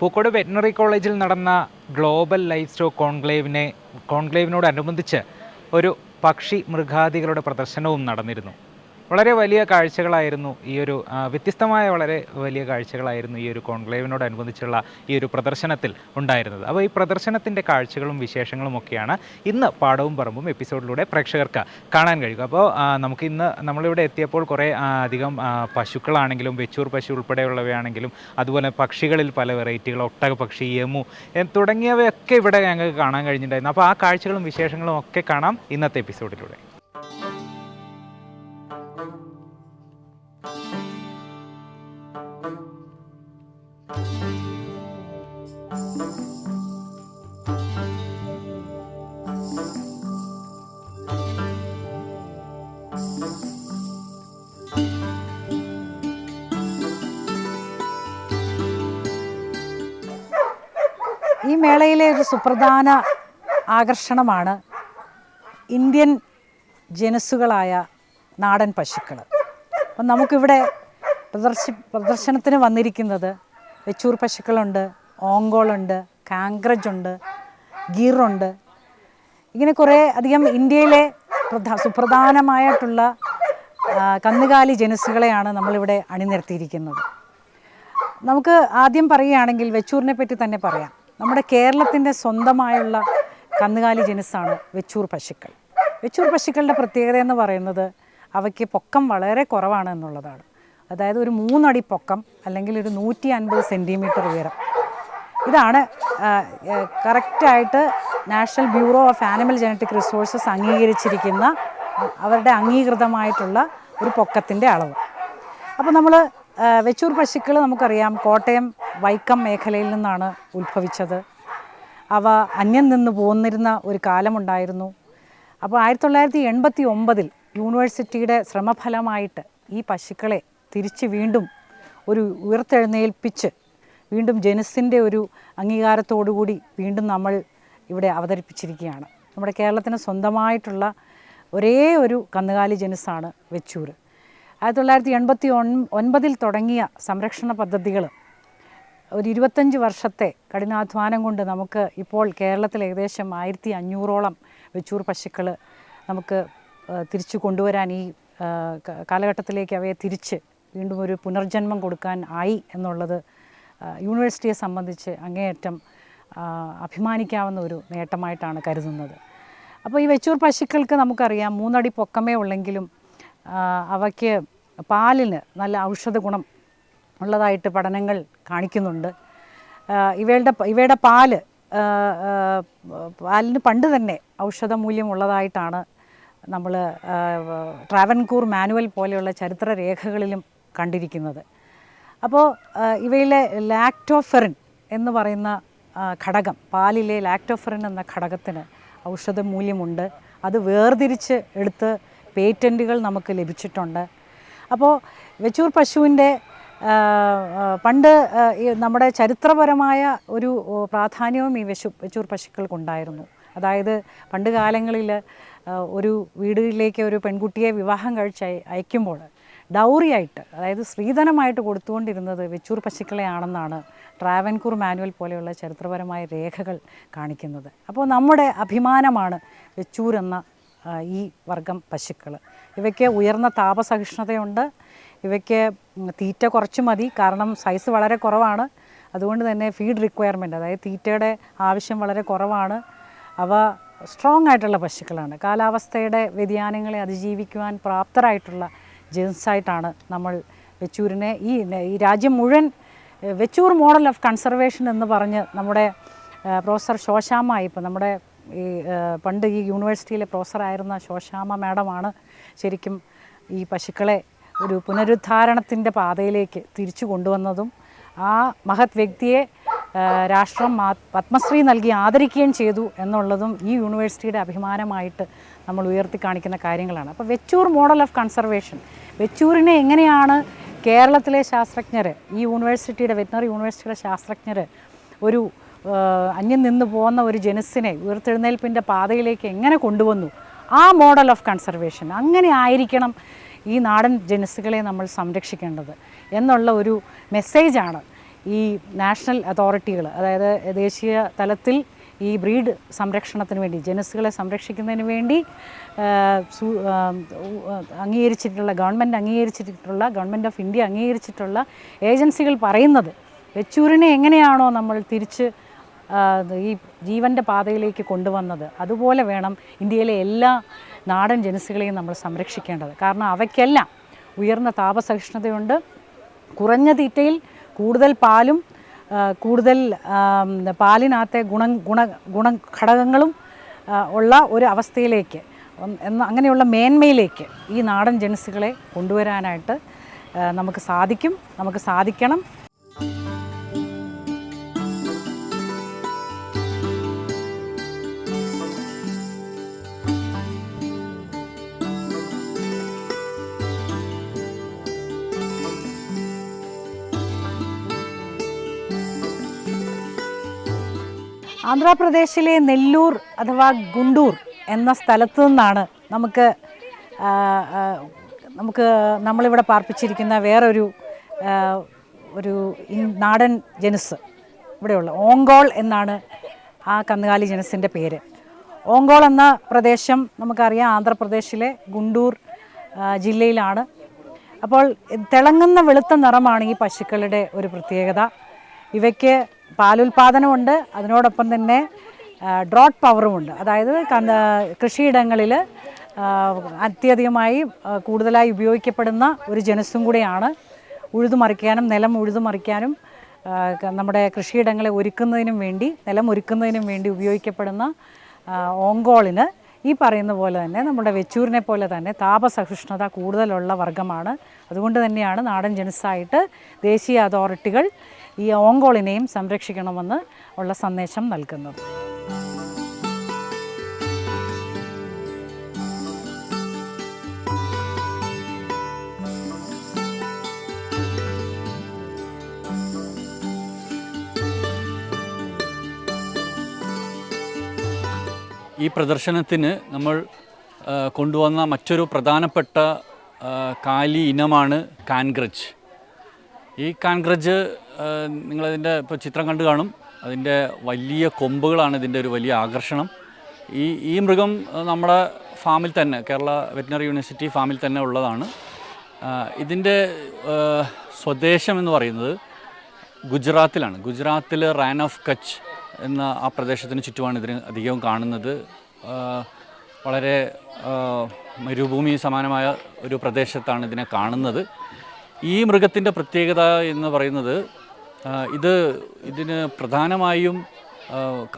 Pookode veterinary കോളേജിൽ നടന്ന global life stock കോൺക്ലേവിനെ കോൺക്ലേവിനോടനുബന്ധിച്ച് ഒരു പക്ഷി മൃഗാദികളുടെ പ്രദർശനവും നടന്നിരുന്നു. വളരെ വലിയ കാഴ്ചകളായിരുന്നു ഈ ഒരു വ്യത്യസ്തമായ വളരെ വലിയ കാഴ്ചകളായിരുന്നു ഈ ഒരു കോൺക്ലേവിനോടനുബന്ധിച്ചുള്ള ഈ ഒരു പ്രദർശനത്തിൽ ഉണ്ടായിരുന്നത്. അപ്പോൾ ഈ പ്രദർശനത്തിന്റെ കാഴ്ചകളും വിശേഷങ്ങളും ഒക്കെയാണ് ഇന്ന് പാടവും പറമ്പും എപ്പിസോഡിലൂടെ പ്രേക്ഷകർക്ക് കാണാൻ കഴിയുക. അപ്പോൾ നമുക്ക് ഇന്ന് നമ്മളിവിടെ എത്തിയപ്പോൾ കുറേ അധികം പശുക്കളാണെങ്കിലും വെച്ചൂർ പശു ഉൾപ്പെടെയുള്ളവയാണെങ്കിലും അതുപോലെ പക്ഷികളിൽ പല വെറൈറ്റികൾ ഒട്ടക പക്ഷി യമു തുടങ്ങിയവയൊക്കെ ഇവിടെ ഞങ്ങൾക്ക് കാണാൻ കഴിഞ്ഞിട്ടുണ്ടായിരുന്നു. അപ്പോൾ ആ കാഴ്ചകളും വിശേഷങ്ങളും ഒക്കെ കാണാം ഇന്നത്തെ എപ്പിസോഡിലൂടെ. മേളയിലെ ഒരു സുപ്രധാന ആകർഷണമാണ് ഇന്ത്യൻ ജനുസുകളായ നാടൻ പശുക്കൾ അപ്പം നമുക്കിവിടെ പ്രദർശി പ്രദർശനത്തിന് വന്നിരിക്കുന്നത് വെച്ചൂർ പശുക്കളുണ്ട് ഓങ്കോളുണ്ട് കാങ്ക്രജ് ഉണ്ട് ഗീറുണ്ട്. ഇങ്ങനെ കുറേ അധികം ഇന്ത്യയിലെ പ്രധാ സുപ്രധാനമായിട്ടുള്ള കന്നുകാലി ജനുസുകളെയാണ് നമ്മളിവിടെ അണിനിരത്തിയിരിക്കുന്നത്. നമുക്ക് ആദ്യം പറയുകയാണെങ്കിൽ വെച്ചൂറിനെ പറ്റി തന്നെ പറയാം. നമ്മുടെ കേരളത്തിന്റെ സ്വന്തമായുള്ള കന്നുകാലി ജനുസാണ് വെച്ചൂർ പശുക്കൾ. വെച്ചൂർ പശുക്കളുടെ പ്രത്യേകത എന്ന് പറയുന്നത് അവയ്ക്ക് പൊക്കം വളരെ കുറവാണ് എന്നുള്ളതാണ്. അതായത് ഒരു മൂന്നടി പൊക്കം അല്ലെങ്കിൽ ഒരു നൂറ്റി അൻപത് സെന്റിമീറ്റർ ഉയരം. ഇതാണ് കറക്റ്റായിട്ട് national bureau of animal genetic resources അംഗീകരിച്ചിരിക്കുന്ന അവരുടെ അംഗീകൃതമായിട്ടുള്ള ഒരു പൊക്കത്തിന്റെ അളവ്. അപ്പോൾ നമ്മൾ വെച്ചൂർ പശുക്കൾ നമുക്കറിയാം കോട്ടയം വൈക്കം മേഖലയിൽ നിന്നാണ് ഉത്ഭവിച്ചത്. അവ അന്യം നിന്ന് പോന്നിരുന്ന ഒരു കാലമുണ്ടായിരുന്നു. അപ്പോൾ ആയിരത്തി തൊള്ളായിരത്തി എൺപത്തി ഒമ്പതിൽ യൂണിവേഴ്സിറ്റിയുടെ ശ്രമഫലമായിട്ട് ഈ പശുക്കളെ തിരിച്ച് വീണ്ടും ഒരു ഉയർത്തെഴുന്നേൽപ്പിച്ച് വീണ്ടും ജനുസിന്റെ ഒരു അംഗീകാരത്തോടുകൂടി വീണ്ടും നമ്മൾ ഇവിടെ അവതരിപ്പിച്ചിരിക്കുകയാണ്. നമ്മുടെ കേരളത്തിന് സ്വന്തമായിട്ടുള്ള ഒരേ ഒരു കന്നുകാലി ജനുസാണ് വെച്ചൂർ. ആയിരത്തി തൊള്ളായിരത്തി എൺപത്തി ഒൻ ഒൻപതിൽ തുടങ്ങിയ സംരക്ഷണ പദ്ധതികൾ. ഒരു ഇരുപത്തഞ്ച് വർഷത്തെ കഠിനാധ്വാനം കൊണ്ട് നമുക്ക് ഇപ്പോൾ കേരളത്തിൽ ഏകദേശം ആയിരത്തി അഞ്ഞൂറോളം വെച്ചൂർ പശുക്കൾ നമുക്ക് തിരിച്ചു കൊണ്ടുവരാൻ ഈ കാലഘട്ടത്തിലേക്ക് അവയെ തിരിച്ച് വീണ്ടും ഒരു പുനർജന്മം കൊടുക്കാൻ ആയി എന്നുള്ളത് യൂണിവേഴ്സിറ്റിയെ സംബന്ധിച്ച് അങ്ങേയറ്റം അഭിമാനിക്കാവുന്ന ഒരു നേട്ടമായിട്ടാണ് കരുതുന്നത്. അപ്പോൾ ഈ വെച്ചൂർ പശുക്കൾക്ക് നമുക്കറിയാം മൂന്നടി പൊക്കമേ ഉള്ളെങ്കിലും അവയ്ക്ക് പാലിന് നല്ല ഔഷധ ഗുണം ഉള്ളതായിട്ട് പഠനങ്ങൾ കാണിക്കുന്നുണ്ട്. ഇവയുടെ ഇവയുടെ പാൽ പാലിന് പണ്ട് തന്നെ ഔഷധ മൂല്യമുള്ളതായിട്ടാണ് നമ്മൾ ട്രാവൻകൂർ മാനുവൽ പോലെയുള്ള ചരിത്ര രേഖകളിലും കണ്ടിരിക്കുന്നത് അപ്പോൾ ഇവയിലെ ലാക്ടോഫെറിൻ എന്ന് പറയുന്ന ഘടകം പാലിലെ ലാക്ടോഫെറിൻ എന്ന ഘടകത്തിന് ഔഷധ മൂല്യമുണ്ട് അത് വേർതിരിച്ച് എടുത്ത് പേറ്റന്റുകൾ നമുക്ക് ലഭിച്ചിട്ടുണ്ട്. അപ്പോൾ വെച്ചൂർ പശുവിന്റെ പണ്ട് നമ്മുടെ ചരിത്രപരമായ ഒരു പ്രാധാന്യവും ഈ വെശു വെച്ചൂർ പശുക്കൾക്കുണ്ടായിരുന്നു. അതായത് പണ്ട് കാലങ്ങളിൽ ഒരു വീടിലേക്ക് ഒരു പെൺകുട്ടിയെ വിവാഹം കഴിച്ച് അയ- അയക്കുമ്പോൾ ഡൗറിയായിട്ട് അതായത് സ്ത്രീധനമായിട്ട് കൊടുത്തുകൊണ്ടിരുന്നത് വെച്ചൂർ പശുക്കളെയാണെന്നാണ് ട്രാവൻകൂർ മാനുവൽ പോലെയുള്ള ചരിത്രപരമായ രേഖകൾ കാണിക്കുന്നത്. അപ്പോൾ നമ്മുടെ അഭിമാനമാണ് വെച്ചൂർ എന്ന ഈ വർഗം പശുക്കൾ ഇവയ്ക്ക് ഉയർന്ന താപസഹിഷ്ണുതയുണ്ട്. ഇവയ്ക്ക് തീറ്റ കുറച്ച് മതി. കാരണം സൈസ് വളരെ കുറവാണ്. അതുകൊണ്ട് തന്നെ ഫീഡ് റിക്വയർമെന്റ് അതായത് തീറ്റയുടെ ആവശ്യം വളരെ കുറവാണ്. അവ സ്ട്രോങ് ആയിട്ടുള്ള പശുക്കളാണ്. കാലാവസ്ഥയുടെ വ്യതിയാനങ്ങളെ അതിജീവിക്കുവാൻ പ്രാപ്തരായിട്ടുള്ള ജെൻസായിട്ടാണ് നമ്മൾ വെച്ചൂരിനെ ഈ ഈ രാജ്യം മുഴുവൻ വെച്ചൂർ മോഡൽ ഓഫ് കൺസർവേഷൻ എന്ന് പറഞ്ഞ് നമ്മുടെ പ്രൊഫസർ ശോശാമ്മ ഇപ്പം നമ്മുടെ ഈ പണ്ട് ഈ യൂണിവേഴ്സിറ്റിയിലെ പ്രൊഫസറായിരുന്ന ശോശാമ മാഡമാണ് ശരിക്കും ഈ പശുക്കളെ ഒരു പുനരുദ്ധാരണത്തിന്റെ പാതയിലേക്ക് തിരിച്ചു കൊണ്ടുവന്നതും ആ മഹത് വ്യക്തിയെ രാഷ്ട്രം പത്മശ്രീ നൽകി ആദരിക്കുകയും ചെയ്തു എന്നുള്ളതും ഈ യൂണിവേഴ്സിറ്റിയുടെ അഭിമാനമായിട്ട് നമ്മൾ ഉയർത്തി കാണിക്കുന്ന കാര്യങ്ങളാണ്. അപ്പോൾ വെച്ചൂർ മോഡൽ ഓഫ് കൺസർവേഷൻ വെച്ചൂരിനെ എങ്ങനെയാണ് കേരളത്തിലെ ശാസ്ത്രജ്ഞർ ഈ യൂണിവേഴ്സിറ്റിയുടെ വെറ്റിനറി യൂണിവേഴ്സിറ്റിയുടെ ശാസ്ത്രജ്ഞർ ഒരു അന്യം നിന്ന് പോകുന്ന ഒരു ജനസിനെ ഉയർത്തെഴുന്നേൽപ്പിന്റെ പാതയിലേക്ക് എങ്ങനെ കൊണ്ടുവന്നു? ആ മോഡൽ ഓഫ് കൺസർവേഷൻ അങ്ങനെ ആയിരിക്കണം ഈ നാടൻ ജനസുകളെ നമ്മൾ സംരക്ഷിക്കേണ്ടത് എന്നുള്ള ഒരു മെസ്സേജാണ് ഈ നാഷണൽ അതോറിറ്റികൾ അതായത് ദേശീയ തലത്തിൽ ഈ ബ്രീഡ് സംരക്ഷണത്തിന് വേണ്ടി ജനസുകളെ സംരക്ഷിക്കുന്നതിന് വേണ്ടി അംഗീകരിച്ചിട്ടുള്ള ഗവൺമെന്റ് അംഗീകരിച്ചിട്ടുള്ള ഗവൺമെന്റ് ഓഫ് ഇന്ത്യ അംഗീകരിച്ചിട്ടുള്ള ഏജൻസികൾ പറയുന്നത് വെച്ചൂരിനെ എങ്ങനെയാണോ നമ്മൾ തിരിച്ച് ഈ ജീവന്റെ പാതയിലേക്ക് കൊണ്ടുവന്നത്. അതുപോലെ വേണം ഇന്ത്യയിലെ എല്ലാ നാടൻ ജനസുകളെയും നമ്മൾ സംരക്ഷിക്കേണ്ടത്. കാരണം അവയ്ക്കെല്ലാം ഉയർന്ന താപസഹിഷ്ണുതയുണ്ട്. കുറഞ്ഞ തീറ്റയിൽ കൂടുതൽ പാലും കൂടുതൽ പാലിനകത്തെ ഗുണ ഗുണ ഗുണ ഘടകങ്ങളും ഉള്ള ഒരു അവസ്ഥയിലേക്ക് എന്ന അങ്ങനെയുള്ള മേന്മയിലേക്ക് ഈ നാടൻ ജനസുകളെ കൊണ്ടുവരാനായിട്ട് നമുക്ക് സാധിക്കും. നമുക്ക് സാധിക്കണം. ആന്ധ്രാപ്രദേശിലെ നെല്ലൂർ അഥവാ ഗുണ്ടൂർ എന്ന സ്ഥലത്തു നിന്നാണ് നമുക്ക് നമുക്ക് നമ്മളിവിടെ പാർപ്പിച്ചിരിക്കുന്ന വേറൊരു ഒരു നാടൻ ജനുസ് ഇവിടെയുള്ള ഓങ്കോൾ എന്നാണ് ആ കന്നുകാലി ജനസിന്റെ പേര്. ഓങ്കോൾ എന്ന പ്രദേശം നമുക്കറിയാം ആന്ധ്രാപ്രദേശിലെ ഗുണ്ടൂർ ജില്ലയിലാണ്. അപ്പോൾ തിളങ്ങുന്ന വെളുത്ത നിറമാണ് ഈ പശുക്കളുടെ ഒരു പ്രത്യേകത. ഇവയ്ക്ക് പാലുൽപാദനമുണ്ട്. അതിനോടൊപ്പം തന്നെ ഡ്രോട്ട് പവറുമുണ്ട്. അതായത് കൃഷിയിടങ്ങളിൽ അത്യധികമായി കൂടുതലായി ഉപയോഗിക്കപ്പെടുന്ന ഒരു ജനസും കൂടിയാണ്. ഉഴുതുമറിക്കാനും നിലം ഉഴുതുമറിക്കാനും നമ്മുടെ കൃഷിയിടങ്ങളെ ഒരുക്കുന്നതിനും വേണ്ടി നിലം ഒരുക്കുന്നതിനും വേണ്ടി ഉപയോഗിക്കപ്പെടുന്ന ഓങ്കോളിന് ഈ പറയുന്ന പോലെ തന്നെ നമ്മുടെ വെച്ചൂരിനെ പോലെ തന്നെ താപസഹിഷ്ണുത കൂടുതലുള്ള വർഗമാണ് അതുകൊണ്ട് തന്നെയാണ് നാടൻ ജനസായിട്ട് ദേശീയ അതോറിറ്റികൾ ഈ ഓങ്കോളിനെയും സംരക്ഷിക്കണമെന്ന് ഉള്ള സന്ദേശം നൽകുന്നത് ഈ പ്രദർശനത്തിന് നമ്മൾ കൊണ്ടുവന്ന മറ്റൊരു പ്രധാനപ്പെട്ട കാലി ഇനമാണ് കാൻഗ്രജ് ഈ കാൻഗ്രജ് നിങ്ങളതിന്റെ ഇപ്പോൾ ചിത്രം കണ്ടു കാണും. അതിന്റെ വലിയ കൊമ്പുകളാണ് ഇതിന്റെ ഒരു വലിയ ആകർഷണം. ഈ ഈ മൃഗം നമ്മുടെ ഫാമിൽ തന്നെ കേരള വെറ്റിനറി യൂണിവേഴ്സിറ്റി ഫാമിൽ തന്നെ ഉള്ളതാണ്. ഇതിന്റെ സ്വദേശം എന്ന് പറയുന്നത് ഗുജറാത്തിലാണ്. ഗുജറാത്തിൽ റാൻ ഓഫ് കച്ച് എന്ന ആ പ്രദേശത്തിന് ചുറ്റുമാണ് ഇതിന് അധികവും കാണുന്നത്. വളരെ മരുഭൂമി സമാനമായ ഒരു പ്രദേശത്താണ് ഇതിനെ കാണുന്നത്. ഈ മൃഗത്തിന്റെ പ്രത്യേകത എന്ന് പറയുന്നത് ഇത് ഇതിന് പ്രധാനമായും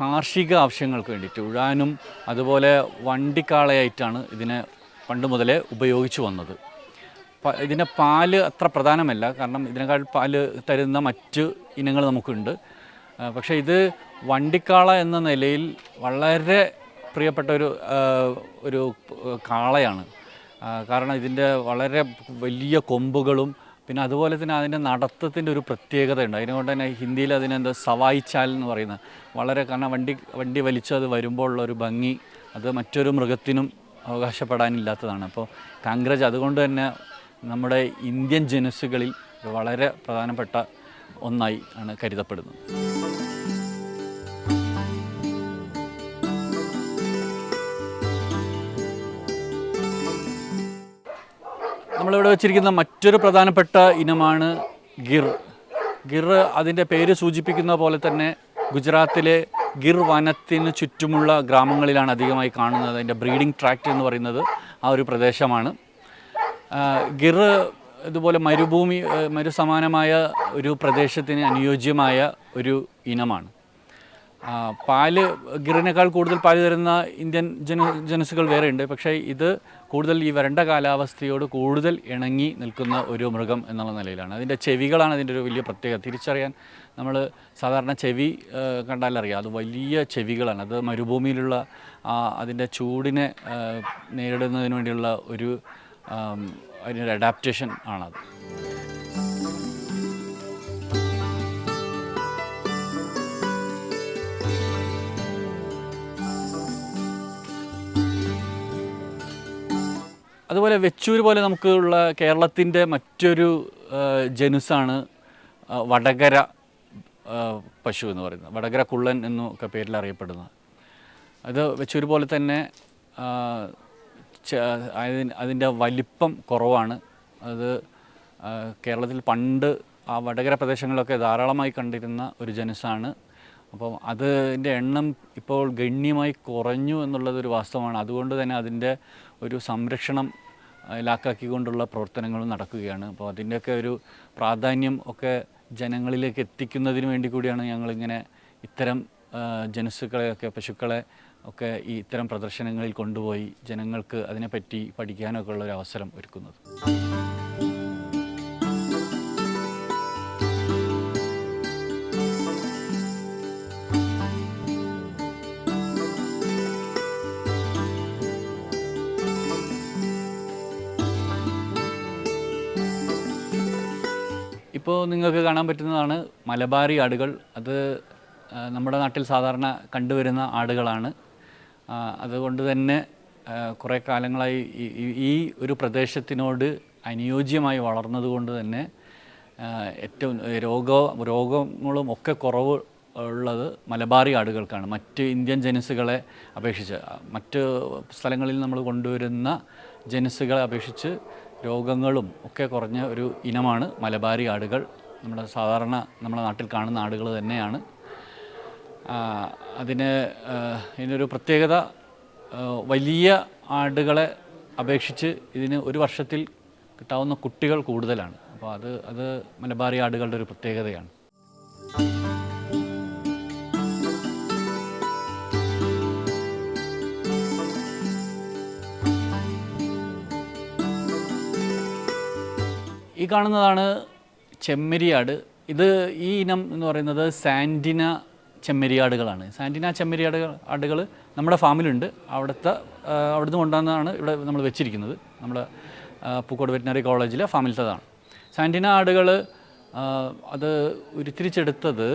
കാർഷിക ആവശ്യങ്ങൾക്ക് വേണ്ടിയിട്ട് ഉഴാനും അതുപോലെ വണ്ടിക്കാളയായിട്ടാണ് ഇതിനെ പണ്ട് മുതലേ ഉപയോഗിച്ചു വന്നത്. ഇതിന്റെ പാൽ അത്ര പ്രധാനമല്ല കാരണം ഇതിനേക്കാൾ പാൽ തരുന്ന മറ്റ് ഇനങ്ങൾ നമുക്കുണ്ട്. പക്ഷേ ഇത് വണ്ടിക്കാള എന്ന നിലയിൽ വളരെ പ്രിയപ്പെട്ട ഒരു ഒരു കാളയാണ്. കാരണം ഇതിന്റെ വളരെ വലിയ കൊമ്പുകളും പിന്നെ അതുപോലെ തന്നെ അതിന്റെ നടത്തത്തിന്റെ ഒരു പ്രത്യേകത ഉണ്ട് അതിനുകൊണ്ട് തന്നെ ഹിന്ദിയിൽ അതിനെന്താ സവായിച്ചാൽ എന്ന് പറയുന്നത് വളരെ കാരണം വണ്ടി വണ്ടി വലിച്ചു അത് വരുമ്പോൾ ഉള്ള ഒരു ഭംഗി അത് മറ്റൊരു മൃഗത്തിനും അവകാശപ്പെടാനില്ലാത്തതാണ്. അപ്പോൾ കാങ്ക്രജ് അതുകൊണ്ട് തന്നെ നമ്മുടെ ഇന്ത്യൻ ജനുസുകളിൽ വളരെ പ്രധാനപ്പെട്ട ഒന്നായി ആണ് കരുതപ്പെടുന്നത്. നമ്മളിവിടെ വെച്ചിരിക്കുന്ന മറ്റൊരു പ്രധാനപ്പെട്ട ഇനമാണ് ഗിർ. ഗിർ അതിന്റെ പേര് സൂചിപ്പിക്കുന്ന പോലെ തന്നെ ഗുജറാത്തിലെ ഗിർ വനത്തിന് ചുറ്റുമുള്ള ഗ്രാമങ്ങളിലാണ് അധികമായി കാണുന്നത്. അതിന്റെ ബ്രീഡിംഗ് ട്രാക്റ്റ് എന്ന് പറയുന്നത് ആ ഒരു പ്രദേശമാണ്. ഗിർ ഇതുപോലെ മരുഭൂമി മരുസമാനമായ ഒരു പ്രദേശത്തിന് അനുയോജ്യമായ ഒരു ഇനമാണ്. പാൽ ഗിറിനേക്കാൾ കൂടുതൽ പാൽ തരുന്ന ഇന്ത്യൻ ജന ജനസുകൾ വേറെയുണ്ട്. പക്ഷേ ഇത് കൂടുതൽ ഈ വരണ്ട കാലാവസ്ഥയോട് കൂടുതൽ ഇണങ്ങി നിൽക്കുന്ന ഒരു മൃഗം എന്നുള്ള നിലയിലാണ്. അതിന്റെ ചെവികളാണ് അതിന്റെ ഒരു വലിയ പ്രത്യേകത. തിരിച്ചറിയാൻ നമ്മൾ സാധാരണ ചെവി കണ്ടാലറിയാം അത് വലിയ ചെവികളാണ്. അത് മരുഭൂമിയിലുള്ള അതിന്റെ ചൂടിനെ നേരിടുന്നതിന് വേണ്ടിയുള്ള ഒരു അതിനൊരു അഡാപ്റ്റേഷൻ ആണത്. അതുപോലെ വെച്ചൂർ പോലെ നമുക്കുള്ള കേരളത്തിന്റെ മറ്റൊരു ജനുസാണ് വടകര പശു എന്ന് പറയുന്നത്. വടകര കുള്ളൻ എന്നൊക്കെ പേരിൽ അറിയപ്പെടുന്നത്. അത് വെച്ചൂർ വെച്ചൊരുപോലെ തന്നെ അതിന്റെ വലിപ്പം കുറവാണ്. അത് കേരളത്തിൽ പണ്ട് ആ വടകര പ്രദേശങ്ങളിലൊക്കെ ധാരാളമായി കണ്ടിരുന്ന ഒരു ജനുസാണ്. അപ്പോൾ അതിന്റെ എണ്ണം ഇപ്പോൾ ഗണ്യമായി കുറഞ്ഞു എന്നുള്ളതൊരു വാസ്തവമാണ്. അതുകൊണ്ട് തന്നെ അതിന്റെ ഒരു സംരക്ഷണം ലാക്കാക്കിക്കൊണ്ടുള്ള പ്രവർത്തനങ്ങൾ നടക്കുകയാണ്. അപ്പോൾ അതിന്റെയൊക്കെ ഒരു പ്രാധാന്യം ഒക്കെ ജനങ്ങളിലേക്ക് എത്തിക്കുന്നതിന് വേണ്ടി കൂടിയാണ് ഞങ്ങളിങ്ങനെ ഇത്തരം ജനുസുക്കളെയൊക്കെ പശുക്കളെ ഒക്കെ ഈ ഇത്തരം പ്രദർശനങ്ങളിൽ കൊണ്ടുപോയി ജനങ്ങൾക്ക് അതിനെപ്പറ്റി പഠിക്കാനൊക്കെ ഉള്ള ഒരു അവസരം ഒരുക്കുന്നത്. ഇപ്പോൾ നിങ്ങൾക്ക് കാണാൻ പറ്റുന്നതാണ് മലബാറി ആടുകൾ. അത് നമ്മുടെ നാട്ടിൽ സാധാരണ കണ്ടുവരുന്ന ആടുകളാണ്. അതുകൊണ്ട് തന്നെ കുറേ കാലങ്ങളായി ഈ- ഒരു പ്രദേശത്തിനോട് അനുയോജ്യമായി വളർന്നതുകൊണ്ട് തന്നെ ഏറ്റവും രോഗ രോഗങ്ങളും ഒക്കെ കുറവ് ഉള്ളത് മലബാറി ആടുകൾക്കാണ്. മറ്റ് ഇന്ത്യൻ ജനുസുകളെ അപേക്ഷിച്ച് മറ്റ് സ്ഥലങ്ങളിൽ നമ്മൾ കൊണ്ടുവരുന്ന ജനുസുകളെ അപേക്ഷിച്ച് രോഗങ്ങളും ഒക്കെ കുറഞ്ഞ ഒരു ഇനമാണ് മലബാരി ആടുകൾ. നമ്മുടെ സാധാരണ നമ്മുടെ നാട്ടിൽ കാണുന്ന ആടുകൾ തന്നെയാണ്. അതിന് ഇതിനൊരു പ്രത്യേകത വലിയ ആടുകളെ അപേക്ഷിച്ച് ഇതിന് ഒരു വർഷത്തിൽ കിട്ടാവുന്ന കുട്ടികൾ കൂടുതലാണ്. അപ്പോൾ അത് അത് മലബാറി ആടുകളുടെ ഒരു പ്രത്യേകതയാണ്. ഈ കാണുന്നതാണ് ചെമ്മരിയാട്. ഇത് ഈ ഇനം എന്ന് പറയുന്നത് സാൻഡിന ചെമ്മരിയാടുകളാണ്. സാൻഡിന ചെമ്മരിയാടുകൾ ആടുകൾ നമ്മുടെ ഫാമിലുണ്ട്. അവിടുത്തെ അവിടുന്ന് കൊണ്ടുവന്നതാണ് ഇവിടെ നമ്മൾ വെച്ചിരിക്കുന്നത്. നമ്മുടെ പൂക്കോട് വെറ്റിനറി കോളേജിലെ ഫാമിലത്തതാണ്. സാൻഡിന ആടുകൾ അത് ഉരുത്തിരിച്ചെടുത്തത്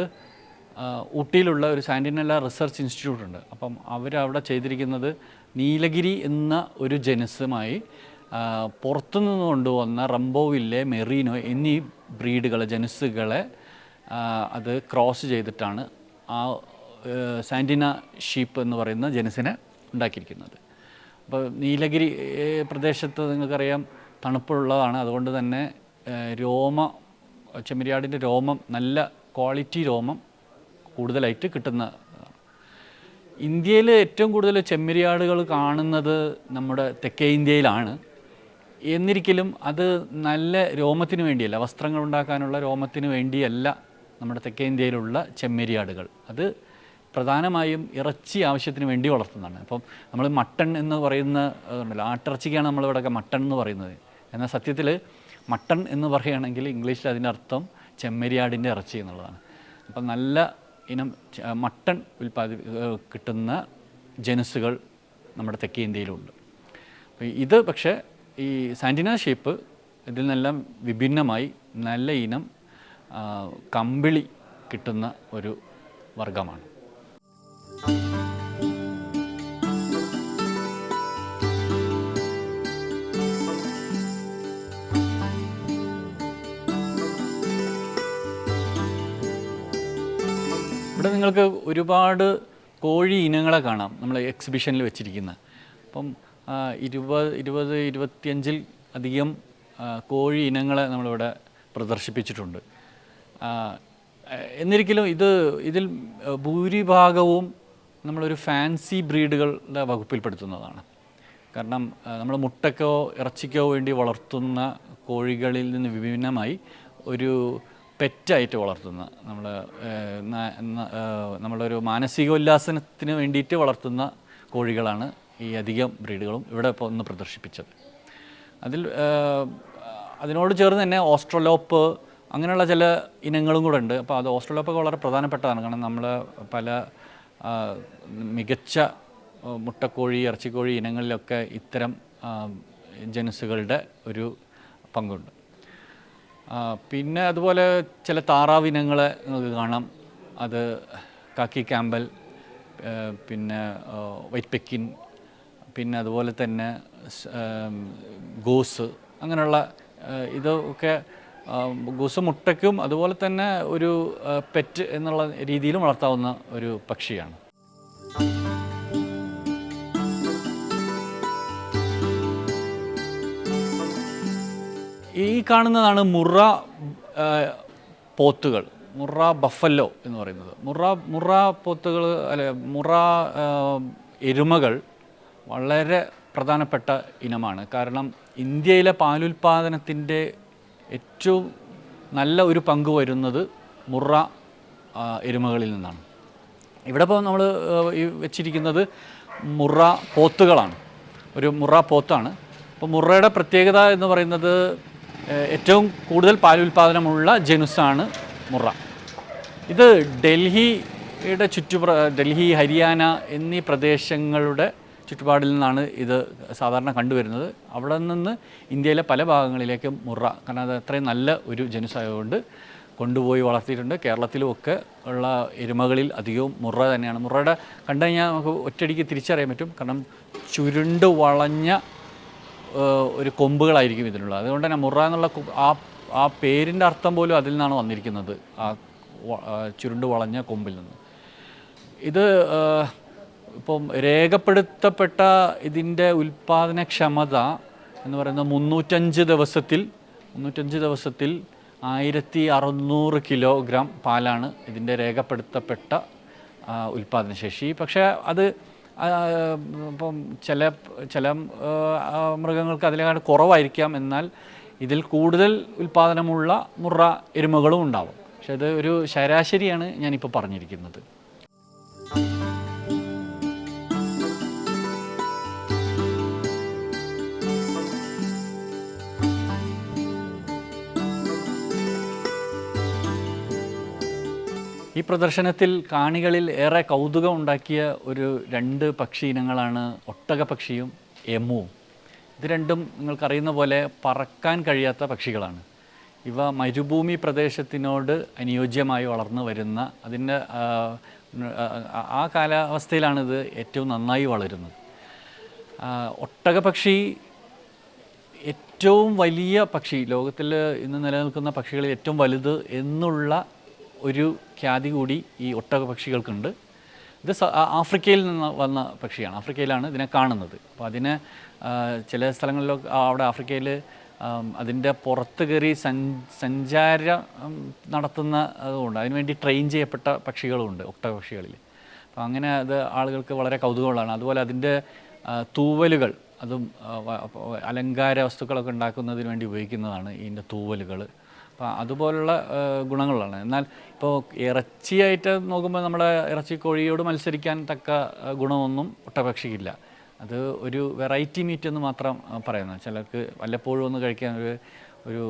ഊട്ടിയിലുള്ള ഒരു സാൻഡിനല്ല റിസർച്ച് ഇൻസ്റ്റിറ്റ്യൂട്ട് ഉണ്ട് അപ്പം അവരവിടെ ചെയ്തിരിക്കുന്നത് നീലഗിരി എന്ന ഒരു ജനസുമായി പുറത്തുനിന്ന് കൊണ്ടുവന്ന റംബോവില്ലെ മെറീനോ എന്നീ ബ്രീഡുകളെ ജനുസുകളെ അത് ക്രോസ് ചെയ്തിട്ടാണ് ആ സാന്റിന ഷീപ്പ് എന്ന് പറയുന്ന ജനുസിനെ ഉണ്ടാക്കിയിരിക്കുന്നത്. അപ്പോൾ നീലഗിരി പ്രദേശത്ത് നിങ്ങൾക്കറിയാം തണുപ്പുള്ളതാണ്. അതുകൊണ്ട് തന്നെ രോമ ചെമ്മരിയാടിന്റെ രോമം നല്ല ക്വാളിറ്റി രോമം കൂടുതലായിട്ട് കിട്ടുന്ന ഇന്ത്യയിൽ ഏറ്റവും കൂടുതൽ ചെമ്മരിയാടുകൾ കാണുന്നത് നമ്മുടെ തെക്കേ ഇന്ത്യയിലാണ്. എന്നിരിക്കലും അത് നല്ല രോമത്തിന് വേണ്ടിയല്ല വസ്ത്രങ്ങൾ ഉണ്ടാക്കാനുള്ള രോമത്തിന് വേണ്ടിയല്ല നമ്മുടെ തെക്കേ ഇന്ത്യയിലുള്ള ചെമ്മരിയാടുകൾ. അത് പ്രധാനമായും ഇറച്ചി ആവശ്യത്തിന് വേണ്ടി വളർത്തുന്നതാണ്. അപ്പം നമ്മൾ മട്ടൺ എന്ന് പറയുന്ന ഉണ്ടല്ലോ ആട്ടിറച്ചിക്കാണ് നമ്മളിവിടെയൊക്കെ മട്ടൺ എന്ന് പറയുന്നത്. എന്നാൽ സത്യത്തിൽ മട്ടൺ എന്ന് പറയുകയാണെങ്കിൽ ഇംഗ്ലീഷിൽ അതിന്റെ അർത്ഥം ചെമ്മരിയാടിന്റെ ഇറച്ചി എന്നുള്ളതാണ്. അപ്പം നല്ല ഇനം മട്ടൺ ഉൽപ്പാദി കിട്ടുന്ന ജനുസുകൾ നമ്മുടെ തെക്കേ ഇന്ത്യയിലുണ്ട്. ഇത് പക്ഷേ ഈ സാന്റിന ഷേപ്പ് ഇതിൽ നിന്നെല്ലാം വിഭിന്നമായി നല്ല ഇനം കമ്പിളി കിട്ടുന്ന ഒരു വർഗമാണ് ഇവിടെ നിങ്ങൾക്ക് ഒരുപാട് കോഴി ഇനങ്ങളെ കാണാം. നമ്മൾ എക്സിബിഷനിൽ വെച്ചിരിക്കുന്ന. അപ്പം ഇരുപത് ഇരുപത് ഇരുപത്തിയഞ്ചിൽ അധികം കോഴി ഇനങ്ങളെ നമ്മളിവിടെ പ്രദർശിപ്പിച്ചിട്ടുണ്ട്. എന്നിരിക്കലും ഇത് ഇതിൽ ഭൂരിഭാഗവും നമ്മളൊരു ഫാൻസി ബ്രീഡുകളുടെ വകുപ്പിൽപ്പെടുത്തുന്നതാണ്. കാരണം നമ്മൾ മുട്ടയ്ക്കോ ഇറച്ചിക്കോ വേണ്ടി വളർത്തുന്ന കോഴികളിൽ നിന്ന് വിഭിന്നമായി ഒരു പെറ്റായിട്ട് വളർത്തുന്ന നമ്മൾ നമ്മളൊരു മാനസികോല്ലാസനത്തിന് വേണ്ടിയിട്ട് വളർത്തുന്ന കോഴികളാണ് ഈ അധികം ബ്രീഡുകളും ഇവിടെ ഇപ്പോൾ ഒന്ന് പ്രദർശിപ്പിച്ചത്. അതിൽ അതിനോട് ചേർന്ന് തന്നെ ഓസ്ട്രലോപ്പ് അങ്ങനെയുള്ള ചില ഇനങ്ങളും കൂടെ ഉണ്ട്. അപ്പോൾ അത് ഓസ്ട്രലോപ്പൊക്കെ വളരെ പ്രധാനപ്പെട്ടതാണ്. കാരണം നമ്മൾ പല മികച്ച മുട്ടക്കോഴി ഇറച്ചിക്കോഴി ഇനങ്ങളിലൊക്കെ ഇത്തരം ജനുസുകളുടെ ഒരു പങ്കുണ്ട്. പിന്നെ അതുപോലെ ചില താറാവ് ഇനങ്ങളെ നിങ്ങൾക്ക് കാണാം. അത് കാക്കി ക്യാമ്പൽ പിന്നെ വൈറ്റ് പെക്കിൻ പിന്നെ അതുപോലെ തന്നെ ഗൂസ് അങ്ങനെയുള്ള ഇതൊക്കെ ഗൂസ് മുട്ടയ്ക്കും അതുപോലെ തന്നെ ഒരു പെറ്റ് എന്നുള്ള രീതിയിലും വളർത്താവുന്ന ഒരു പക്ഷിയാണ്. ഈ കാണുന്നതാണ് മുറ പോത്തുകൾ. മുറ ബഫല്ലോ എന്ന് പറയുന്നത്. മുറ മുറ പോത്തുകൾ അല്ലെ മുറ എരുമകൾ വളരെ പ്രധാനപ്പെട്ട ഇനമാണ്. കാരണം ഇന്ത്യയിലെ പാലുൽപാദനത്തിന്റെ ഏറ്റവും നല്ല ഒരു പങ്ക് വരുന്നത് മുറ എരുമകളിൽ നിന്നാണ്. ഇവിടെ ഇപ്പോൾ നമ്മൾ വെച്ചിരിക്കുന്നത് മുറ പോത്തുകളാണ്. ഒരു മുറ പോത്താണ്. അപ്പോൾ മുറയുടെ പ്രത്യേകത എന്ന് പറയുന്നത് ഏറ്റവും കൂടുതൽ പാലുൽപാദനമുള്ള ജനുസാണ് മുറ. ഇത് ഡൽഹിയുടെ ചുറ്റുപ്ര ഡൽഹി ഹരിയാന എന്നീ പ്രദേശങ്ങളുടെ ചുറ്റുപാടിൽ നിന്നാണ് ഇത് സാധാരണ കണ്ടുവരുന്നത്. അവിടെ നിന്ന് ഇന്ത്യയിലെ പല ഭാഗങ്ങളിലേക്ക് മുറ കാരണം അത് അത്രയും നല്ല ഒരു ജനുസായതുകൊണ്ട് കൊണ്ടുപോയി വളർത്തിയിട്ടുണ്ട്. കേരളത്തിലും ഒക്കെ ഉള്ള എരുമകളിൽ അധികവും മുറ തന്നെയാണ്. മുറയുടെ കണ്ടു കഴിഞ്ഞാൽ നമുക്ക് ഒറ്റയടിക്ക് തിരിച്ചറിയാൻ പറ്റും. കാരണം ചുരുണ്ട് വളഞ്ഞ ഒരു കൊമ്പുകളായിരിക്കും ഇതിനുള്ളത് അതുകൊണ്ട് തന്നെ മുറ എന്നുള്ള ആ ആ പേരിന്റെ അർത്ഥം പോലും അതിൽ നിന്നാണ് വന്നിരിക്കുന്നത് ആ ചുരുണ്ട് വളഞ്ഞ കൊമ്പിൽ നിന്ന്. ഇത് ഇപ്പം രേഖപ്പെടുത്തപ്പെട്ട ഇതിന്റെ ഉൽപ്പാദനക്ഷമത എന്ന് പറയുന്നത് മുന്നൂറ്റഞ്ച് ദിവസത്തിൽ മുന്നൂറ്റഞ്ച് ദിവസത്തിൽ ആയിരത്തി അറുന്നൂറ് കിലോഗ്രാം പാലാണ് ഇതിന്റെ രേഖപ്പെടുത്തപ്പെട്ട ഉൽപ്പാദനശേഷി പക്ഷേ അത് ഇപ്പം ചില ചില മൃഗങ്ങൾക്ക് അതിലേക്കാൾ കുറവായിരിക്കാം. എന്നാൽ ഇതിൽ കൂടുതൽ ഉൽപ്പാദനമുള്ള മുറ എരുമകളും ഉണ്ടാവും. പക്ഷെ അത് ഒരു ശരാശരിയാണ് ഞാനിപ്പോൾ പറഞ്ഞിരിക്കുന്നത്. ഈ പ്രദർശനത്തിൽ കാണികളിൽ ഏറെ കൗതുകം ഉണ്ടാക്കിയ ഒരു രണ്ട് പക്ഷി ഇനങ്ങളാണ് ഒട്ടക പക്ഷിയും എമുവും. ഇത് രണ്ടും നിങ്ങൾക്കറിയുന്ന പോലെ പറക്കാൻ കഴിയാത്ത പക്ഷികളാണ്. ഇവ മരുഭൂമി പ്രദേശത്തിനോട് അനുയോജ്യമായി വളർന്നു വരുന്ന അതിന്റെ ആ, ആ, ആ കാലാവസ്ഥയിലാണ് ഇത് ഏറ്റവും നന്നായി വളരുന്നത്. ഒട്ടകപക്ഷി ഏറ്റവും വലിയ പക്ഷി ലോകത്തിൽ ഇന്ന് നിലനിൽക്കുന്ന പക്ഷികളിൽ ഏറ്റവും വലുത് എന്നുള്ള ഒരു ഖ്യാതി കൂടി ഈ ഒട്ടക പക്ഷികൾക്കുണ്ട് ഇത് ആഫ്രിക്കയിൽ നിന്ന് വന്ന പക്ഷിയാണ്. ആഫ്രിക്കയിലാണ് ഇതിനെ കാണുന്നത്. അപ്പോൾ അതിനെ ചില സ്ഥലങ്ങളിലൊക്കെ അവിടെ ആഫ്രിക്കയിൽ അതിന്റെ പുറത്ത് കയറി സഞ്ചാരം നടത്തുന്ന അതുകൊണ്ട് അതിനുവേണ്ടി ട്രെയിൻ ചെയ്യപ്പെട്ട പക്ഷികളുമുണ്ട് ഒട്ട പക്ഷികളിൽ അപ്പോൾ അങ്ങനെ അത് ആളുകൾക്ക് വളരെ കൗതുകമുള്ളതാണ്. അതുപോലെ അതിന്റെ തൂവലുകൾ അതും അലങ്കാര വസ്തുക്കളൊക്കെ ഉണ്ടാക്കുന്നതിന് വേണ്ടി ഉപയോഗിക്കുന്നതാണ് ഇതിന്റെ തൂവലുകൾ. അപ്പോൾ അതുപോലുള്ള ഗുണങ്ങളാണ് എന്നാൽ ഇപ്പോൾ ഇറച്ചിയായിട്ട് നോക്കുമ്പോൾ നമ്മുടെ ഇറച്ചി കോഴിയോട് മത്സരിക്കാൻ തക്ക ഗുണമൊന്നും ഒട്ടപക്ഷിക്കില്ല അത് ഒരു വെറൈറ്റി മീറ്റ് എന്ന് മാത്രം പറയുന്നത് ചിലർക്ക് വല്ലപ്പോഴും ഒന്ന് കഴിക്കാൻ ഒരു ഒരു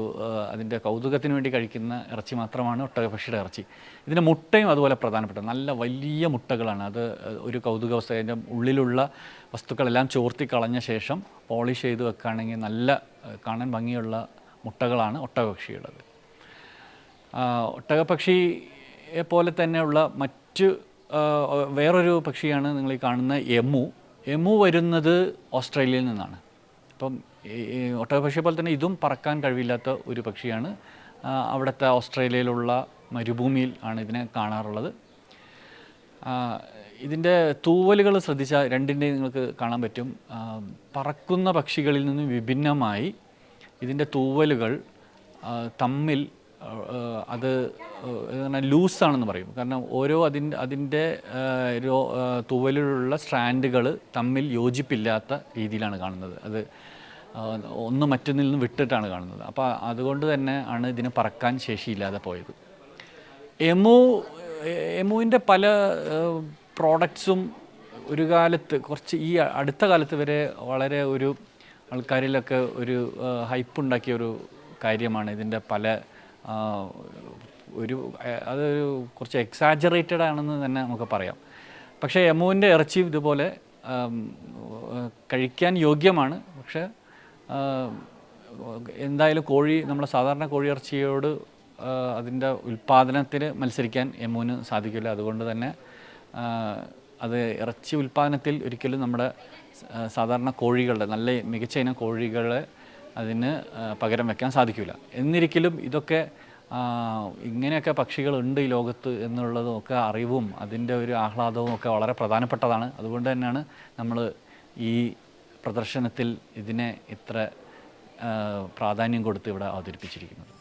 അതിന്റെ കൗതുകത്തിന് വേണ്ടി കഴിക്കുന്ന ഇറച്ചി മാത്രമാണ് ഒട്ടകപക്ഷിയുടെ ഇറച്ചി. ഇതിന്റെ മുട്ടയും അതുപോലെ പ്രധാനപ്പെട്ട നല്ല വലിയ മുട്ടകളാണ്. അത് ഒരു കൗതുകാവസ്ഥ അതിന്റെ ഉള്ളിലുള്ള വസ്തുക്കളെല്ലാം ചോർത്തി കളഞ്ഞ ശേഷം പോളിഷ് ചെയ്ത് വെക്കുകയാണെങ്കിൽ നല്ല കാണാൻ ഭംഗിയുള്ള മുട്ടകളാണ് ഒട്ടകപക്ഷിയുള്ളത് ഒട്ടകപ്പക്ഷിയെ പോലെ തന്നെയുള്ള മറ്റ് വേറൊരു പക്ഷിയാണ് നിങ്ങൾ ഈ കാണുന്ന എമു എമു വരുന്നത് ഓസ്ട്രേലിയയിൽ നിന്നാണ്. അപ്പം ഒട്ടകപക്ഷിയെ പോലെ തന്നെ ഇതും പറക്കാൻ കഴിവില്ലാത്ത ഒരു പക്ഷിയാണ്. അവിടുത്തെ ഓസ്ട്രേലിയയിലുള്ള മരുഭൂമിയിൽ ആണ് ഇതിനെ കാണാറുള്ളത്. ഇതിന്റെ തൂവലുകൾ ശ്രദ്ധിച്ചാൽ രണ്ടിന്റെയും നിങ്ങൾക്ക് കാണാൻ പറ്റും. പറക്കുന്ന പക്ഷികളിൽ നിന്ന് വിഭിന്നമായി ഇതിന്റെ തൂവലുകൾ തമ്മിൽ അത് ലൂസാണെന്ന് പറയും. കാരണം ഓരോ അതിന്റെ അതിന്റെ തുവലിലുള്ള സ്ട്രാൻഡുകൾ തമ്മിൽ യോജിപ്പില്ലാത്ത രീതിയിലാണ് കാണുന്നത്. അത് ഒന്ന് മറ്റൊന്നിൽ നിന്ന് വിട്ടിട്ടാണ് കാണുന്നത്. അപ്പോൾ അതുകൊണ്ട് തന്നെ ആണ് ഇതിന് പറക്കാൻ ശേഷിയില്ലാതെ പോയത്. എമു എമുവിന്റെ പല പ്രോഡക്ട്സും ഒരു കാലത്ത് കുറച്ച് ഈ അടുത്ത കാലത്ത് വരെ വളരെ ഒരു ആൾക്കാരിലൊക്കെ ഒരു ഹൈപ്പ് ഉണ്ടാക്കിയ ഒരു കാര്യമാണ് ഇതിന്റെ പല ഒരു അതൊരു കുറച്ച് എക്സാജറേറ്റഡ് ആണെന്ന് തന്നെ നമുക്ക് പറയാം. പക്ഷേ എമുവിന്റെ ഇറച്ചി ഇതുപോലെ കഴിക്കാൻ യോഗ്യമാണ്. പക്ഷേ എന്തായാലും കോഴി നമ്മുടെ സാധാരണ കോഴി ഇറച്ചിയോട് അതിന്റെ ഉൽപ്പാദനത്തിന് മത്സരിക്കാൻ എമ്മുവിന് സാധിക്കില്ല. അതുകൊണ്ട് തന്നെ അത് ഇറച്ചി ഉൽപ്പാദനത്തിൽ ഒരിക്കലും നമ്മുടെ സാധാരണ കോഴികളുടെ നല്ല മികച്ച ഇനം കോഴികളെ അതിന് പകരം വെക്കാൻ സാധിക്കില്ല എന്നിരിക്കലും ഇതൊക്കെ ഇങ്ങനെയൊക്കെ പക്ഷികളുണ്ട് ഈ ലോകത്ത് എന്നുള്ളതും ഒക്കെ അറിവും അതിന്റെ ഒരു ആഹ്ലാദവും ഒക്കെ വളരെ പ്രധാനപ്പെട്ടതാണ്. അതുകൊണ്ട് തന്നെയാണ് നമ്മൾ ഈ പ്രദർശനത്തിൽ ഇതിനെ ഇത്ര പ്രാധാന്യം കൊടുത്ത് ഇവിടെ അവതരിപ്പിച്ചിരിക്കുന്നത്.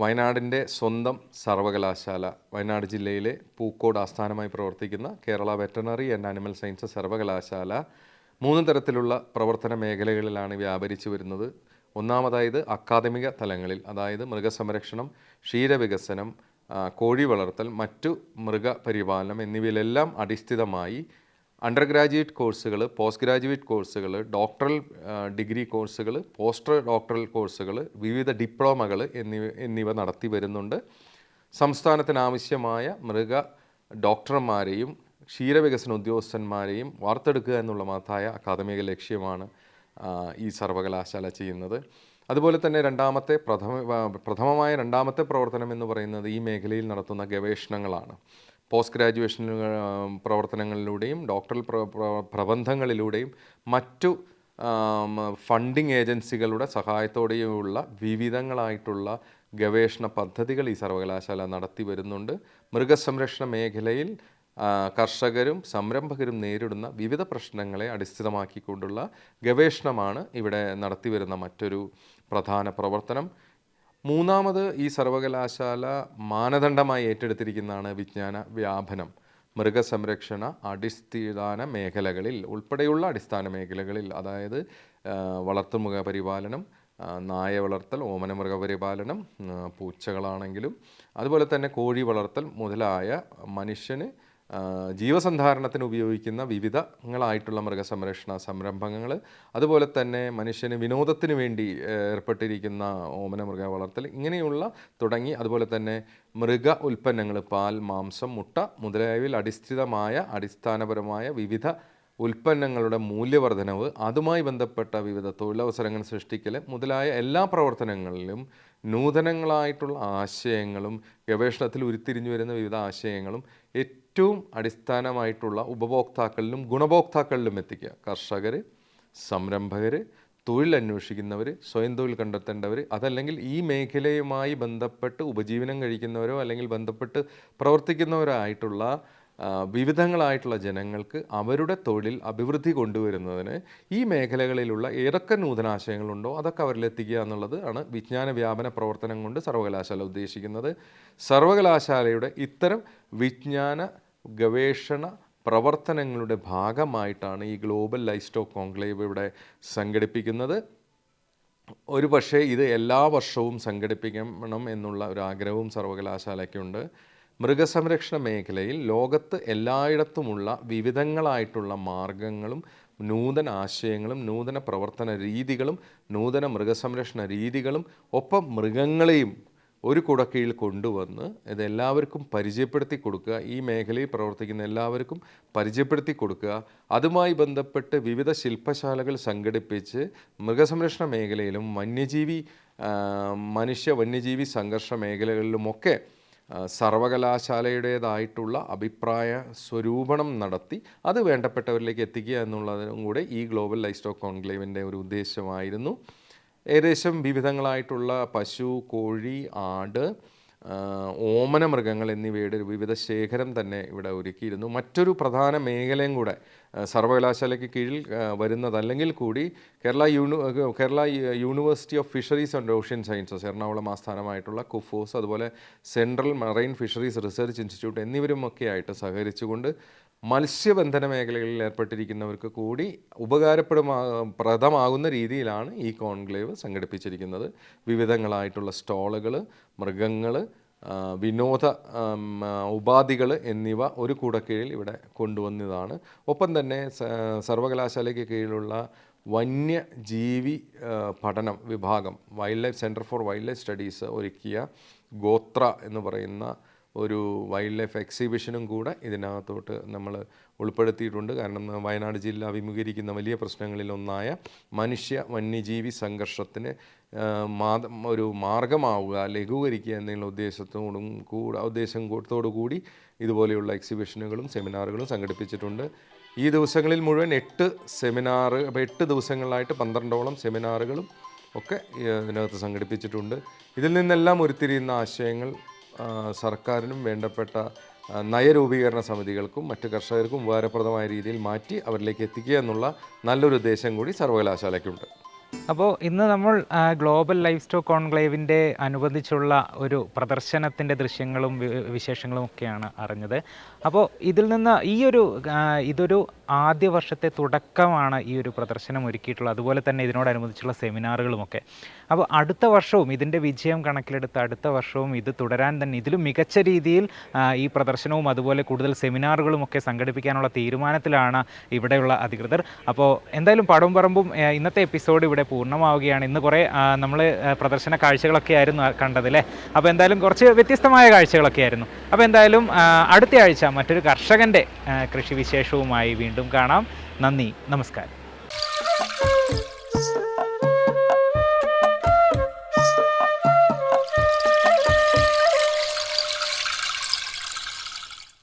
വയനാടിന്റെ സ്വന്തം സർവകലാശാല വയനാട് ജില്ലയിലെ പൂക്കോട് ആസ്ഥാനമായി പ്രവർത്തിക്കുന്ന Kerala veterinary and animal science സർവകലാശാല. മൂന്ന് തരത്തിലുള്ള പ്രവർത്തന മേഖലകളിലാണ് വ്യാപരിച്ചു വരുന്നത്. ഒന്നാമതായത് അക്കാദമിക തലങ്ങളിൽ അതായത് മൃഗസംരക്ഷണം ക്ഷീരവികസനം കോഴി വളർത്തൽ മറ്റു മൃഗപരിപാലനം എന്നിവയിലെല്ലാം അടിസ്ഥിതമായി അണ്ടർ ഗ്രാജുവേറ്റ് കോഴ്സുകൾ പോസ്റ്റ് ഗ്രാജുവേറ്റ് കോഴ്സുകൾ ഡോക്ടറൽ ഡിഗ്രി കോഴ്സുകൾ പോസ്റ്റർ ഡോക്ടറൽ കോഴ്സുകൾ വിവിധ ഡിപ്ലോമകൾ എന്നിവ എന്നിവ നടത്തി വരുന്നുണ്ട്. സംസ്ഥാനത്തിനാവശ്യമായ മൃഗ ഡോക്ടർമാരെയും ക്ഷീരവികസന ഉദ്യോഗസ്ഥന്മാരെയും വാർത്തെടുക്കുക എന്നുള്ള മഹത്തായ അക്കാദമിക ലക്ഷ്യമാണ് ഈ സർവകലാശാല ചെയ്യുന്നത്. അതുപോലെ തന്നെ രണ്ടാമത്തെ പ്രഥമ പ്രഥമമായ രണ്ടാമത്തെ പ്രവർത്തനം എന്ന് പറയുന്നത് ഈ മേഖലയിൽ നടത്തുന്ന ഗവേഷണങ്ങളാണ്. പോസ്റ്റ് ഗ്രാജുവേഷൻ പ്രവർത്തനങ്ങളിലൂടെയും ഡോക്ടറൽ പ്ര- പ്ര- പ്രബന്ധങ്ങളിലൂടെയും മറ്റു ഫണ്ടിംഗ് ഏജൻസികളുടെ സഹായത്തോടെയുമുള്ള വിവിധങ്ങളായിട്ടുള്ള ഗവേഷണ പദ്ധതികൾ ഈ സർവകലാശാല നടത്തി വരുന്നുണ്ട്. മൃഗസംരക്ഷണ മേഖലയിൽ കർഷകരും സംരംഭകരും നേരിടുന്ന വിവിധ പ്രശ്നങ്ങളെ അടിസ്ഥിതമാക്കിക്കൊണ്ടുള്ള ഗവേഷണമാണ് ഇവിടെ നടത്തിവരുന്ന മറ്റൊരു പ്രധാന പ്രവർത്തനം. മൂന്നാമത് ഈ സർവകലാശാല മാനദണ്ഡമായി ഏറ്റെടുത്തിരിക്കുന്നതാണ് വിജ്ഞാന വ്യാപനം. മൃഗസംരക്ഷണ അടിസ്ഥാന മേഖലകളിൽ ഉൾപ്പെടെയുള്ള അടിസ്ഥാന മേഖലകളിൽ അതായത് വളർത്തുമൃഗ പരിപാലനം നായ വളർത്തൽ ഓമന മൃഗപരിപാലനം പൂച്ചകളാണെങ്കിലും അതുപോലെ തന്നെ കോഴി വളർത്തൽ മുതലായ മനുഷ്യന് ജീവസന്ധാരണത്തിന് ഉപയോഗിക്കുന്ന വിവിധങ്ങളായിട്ടുള്ള മൃഗസംരക്ഷണ സംരംഭങ്ങൾ അതുപോലെ തന്നെ മനുഷ്യന് വിനോദത്തിന് വേണ്ടി ഏർപ്പെട്ടിരിക്കുന്ന ഓമന മൃഗ വളർത്തൽ ഇങ്ങനെയുള്ള തുടങ്ങി അതുപോലെ തന്നെ മൃഗ ഉൽപ്പന്നങ്ങൾ പാൽ മാംസം മുട്ട മുതലായവയിൽ അടിസ്ഥിതമായ അടിസ്ഥാനപരമായ വിവിധ ഉൽപ്പന്നങ്ങളുടെ മൂല്യവർധനവ് അതുമായി ബന്ധപ്പെട്ട വിവിധ തൊഴിലവസരങ്ങൾ സൃഷ്ടിക്കൽ മുതലായ എല്ലാ പ്രവർത്തനങ്ങളിലും നൂതനങ്ങളായിട്ടുള്ള ആശയങ്ങളും ഗവേഷണത്തിൽ ഉരുത്തിരിഞ്ഞു വരുന്ന വിവിധ ആശയങ്ങളും ഏറ്റവും അടിസ്ഥാനമായിട്ടുള്ള ഉപഭോക്താക്കളിലും ഗുണഭോക്താക്കളിലും എത്തിക്കുക. കർഷകർ സംരംഭകർ തൊഴിൽ അന്വേഷിക്കുന്നവർ സ്വയം തൊഴിൽ കണ്ടെത്തേണ്ടവർ അതല്ലെങ്കിൽ ഈ മേഖലയുമായി ബന്ധപ്പെട്ട് ഉപജീവനം കഴിക്കുന്നവരോ അല്ലെങ്കിൽ ബന്ധപ്പെട്ട് പ്രവർത്തിക്കുന്നവരോ ആയിട്ടുള്ള വിവിധങ്ങളായിട്ടുള്ള ജനങ്ങൾക്ക് അവരുടെ തൊഴിൽ അഭിവൃദ്ധി കൊണ്ടുവരുന്നതിന് ഈ മേഖലകളിലുള്ള ഏതൊക്കെ നൂതനാശയങ്ങളുണ്ടോ അതൊക്കെ അവരിലെത്തിക്കുക എന്നുള്ളത് ആണ് വിജ്ഞാന വ്യാപന പ്രവർത്തനം കൊണ്ട് സർവകലാശാല ഉദ്ദേശിക്കുന്നത്. സർവകലാശാലയുടെ ഇത്തരം വിജ്ഞാന ഗവേഷണ പ്രവർത്തനങ്ങളുടെ ഭാഗമായിട്ടാണ് ഈ ഗ്ലോബൽ ലൈഫ് സ്റ്റോക്ക് കോൺക്ലേവ് ഇവിടെ സംഘടിപ്പിക്കുന്നത്. ഒരു പക്ഷേ ഇത് എല്ലാ വർഷവും സംഘടിപ്പിക്കണം എന്നുള്ള ഒരു ആഗ്രഹവും സർവകലാശാലയ്ക്കുണ്ട്. മൃഗസംരക്ഷണ മേഖലയിൽ ലോകത്ത് എല്ലായിടത്തുമുള്ള വിവിധങ്ങളായിട്ടുള്ള മാർഗങ്ങളും നൂതന ആശയങ്ങളും നൂതന പ്രവർത്തന രീതികളും നൂതന മൃഗസംരക്ഷണ രീതികളും ഒപ്പം മൃഗങ്ങളെയും ഒരു കുടക്കീഴിൽ കൊണ്ടുവന്ന് ഇത് എല്ലാവർക്കും പരിചയപ്പെടുത്തി കൊടുക്കുക. ഈ മേഖലയിൽ പ്രവർത്തിക്കുന്ന എല്ലാവർക്കും പരിചയപ്പെടുത്തി കൊടുക്കുക. അതുമായി ബന്ധപ്പെട്ട് വിവിധ ശില്പശാലകൾ സംഘടിപ്പിച്ച് മൃഗസംരക്ഷണ മേഖലയിലും വന്യജീവി മനുഷ്യ വന്യജീവി സംഘർഷ മേഖലകളിലുമൊക്കെ സർവകലാശാലയുടേതായിട്ടുള്ള അഭിപ്രായ സ്വരൂപണം നടത്തി അത് വേണ്ടപ്പെട്ടവരിലേക്ക് എത്തിക്കുക എന്നുള്ളതും കൂടെ ഈ ഗ്ലോബൽ ലൈഫ് സ്റ്റോക്ക് കോൺക്ലേവിന്റെ ഒരു ഉദ്ദേശമായിരുന്നു. ഏകദേശം വിവിധങ്ങളായിട്ടുള്ള പശു കോഴി ആട് ഓമന മൃഗങ്ങൾ എന്നിവയുടെ ഒരു വിവിധ ശേഖരം തന്നെ ഇവിടെ ഒരുക്കിയിരുന്നു. മറ്റൊരു പ്രധാന മേഖലയും കൂടെ സർവകലാശാലയ്ക്ക് കീഴിൽ വരുന്നതല്ലെങ്കിൽ കൂടി Kerala uni Kerala university of fisheries and ocean sciences Ernakulam ആസ്ഥാനമായിട്ടുള്ള KUFOS അതുപോലെ central marine fisheries research institute എന്നിവരുമൊക്കെ ആയിട്ട് സഹകരിച്ചുകൊണ്ട് മത്സ്യബന്ധന മേഖലകളിൽ ഏർപ്പെട്ടിരിക്കുന്നവർക്ക് കൂടി ഉപകാരപ്പെടുമാ പ്രദമാകുന്ന രീതിയിലാണ് ഈ കോൺക്ലേവ് സംഘടിപ്പിച്ചിരിക്കുന്നത്. വിവിധങ്ങളായിട്ടുള്ള സ്റ്റോളുകൾ മൃഗങ്ങൾ വിനോദ ഉപാധികൾ എന്നിവ ഒരു കൂടക്കീഴിൽ ഇവിടെ കൊണ്ടുവന്നതാണ്. ഒപ്പം തന്നെ സർവകലാശാലയ്ക്ക് കീഴിലുള്ള വന്യജീവി പഠനം വിഭാഗം wildlife centre for wildlife studies ഒരുക്കിയ ഗോത്ര എന്ന് പറയുന്ന ഒരു വൈൽഡ് ലൈഫ് എക്സിബിഷനും കൂടെ ഇതിനകത്തോട്ട് നമ്മൾ ഉൾപ്പെടുത്തിയിട്ടുണ്ട്. കാരണം വയനാട് ജില്ല അഭിമുഖീകരിക്കുന്ന വലിയ പ്രശ്നങ്ങളിലൊന്നായ മനുഷ്യ വന്യജീവി സംഘർഷത്തിന് ഒരു മാർഗമാവുക ലഘൂകരിക്കുക എന്നുള്ള ഉദ്ദേശത്തോടും കൂടെ ഉദ്ദേശം കൂട്ടത്തോടു കൂടി ഇതുപോലെയുള്ള എക്സിബിഷനുകളും സെമിനാറുകളും സംഘടിപ്പിച്ചിട്ടുണ്ട്. ഈ ദിവസങ്ങളിൽ മുഴുവൻ എട്ട് സെമിനാറ് എട്ട് ദിവസങ്ങളിലായിട്ട് പന്ത്രണ്ടോളം സെമിനാറുകളും ഒക്കെ ഇതിനകത്ത് സംഘടിപ്പിച്ചിട്ടുണ്ട്. ഇതിൽ നിന്നെല്ലാം ഉരുത്തിരിയുന്ന ആശയങ്ങൾ സർക്കാരിനും വേണ്ടപ്പെട്ട നയരൂപീകരണ സമിതികൾക്കും മറ്റ് കർഷകർക്കും ഉപകാരപ്രദമായ രീതിയിൽ മാറ്റി അവരിലേക്ക് എത്തിക്കുക എന്നുള്ള നല്ലൊരു ഉദ്ദേശം കൂടി സർവകലാശാലയ്ക്കുണ്ട്. അപ്പോൾ ഇന്ന് നമ്മൾ ഗ്ലോബൽ ലൈഫ് സ്റ്റോക്ക് കോൺക്ലേവിന്റെ അനുബന്ധിച്ചുള്ള ഒരു പ്രദർശനത്തിന്റെ ദൃശ്യങ്ങളും വിശേഷങ്ങളും ഒക്കെയാണ് അറിഞ്ഞത്. അപ്പോൾ ഇതിൽ നിന്ന് ഈ ഒരു ഇതൊരു ആദ്യ വർഷത്തെ തുടക്കമാണ് ഈ ഒരു പ്രദർശനം ഒരുക്കിയിട്ടുള്ളത്. അതുപോലെ തന്നെ ഇതിനോടനുബന്ധിച്ചുള്ള സെമിനാറുകളുമൊക്കെ അപ്പോൾ അടുത്ത വർഷവും ഇതിന്റെ വിജയം കണക്കിലെടുത്ത് അടുത്ത വർഷവും ഇത് തുടരാൻ തന്നെ ഇതിലും മികച്ച രീതിയിൽ ഈ പ്രദർശനവും അതുപോലെ കൂടുതൽ സെമിനാറുകളും ഒക്കെ സംഘടിപ്പിക്കാനുള്ള തീരുമാനത്തിലാണ് ഇവിടെയുള്ള അധികൃതർ. അപ്പോൾ എന്തായാലും പടവും പറമ്പും ഇന്നത്തെ എപ്പിസോഡ് ഇവിടെ പൂർണമാവുകയാണ്. ഇന്ന് കുറേ നമ്മൾ പ്രദർശന കാഴ്ചകളൊക്കെ ആയിരുന്നു കണ്ടത് അല്ലേ? അപ്പോൾ എന്തായാലും കുറച്ച് വ്യത്യസ്തമായ കാഴ്ചകളൊക്കെ ആയിരുന്നു. അപ്പോൾ എന്തായാലും അടുത്ത ആഴ്ച മറ്റൊരു കർഷകന്റെ കൃഷി വിശേഷവുമായി വീണ്ടും കാണാം. നന്ദി. നമസ്കാരം.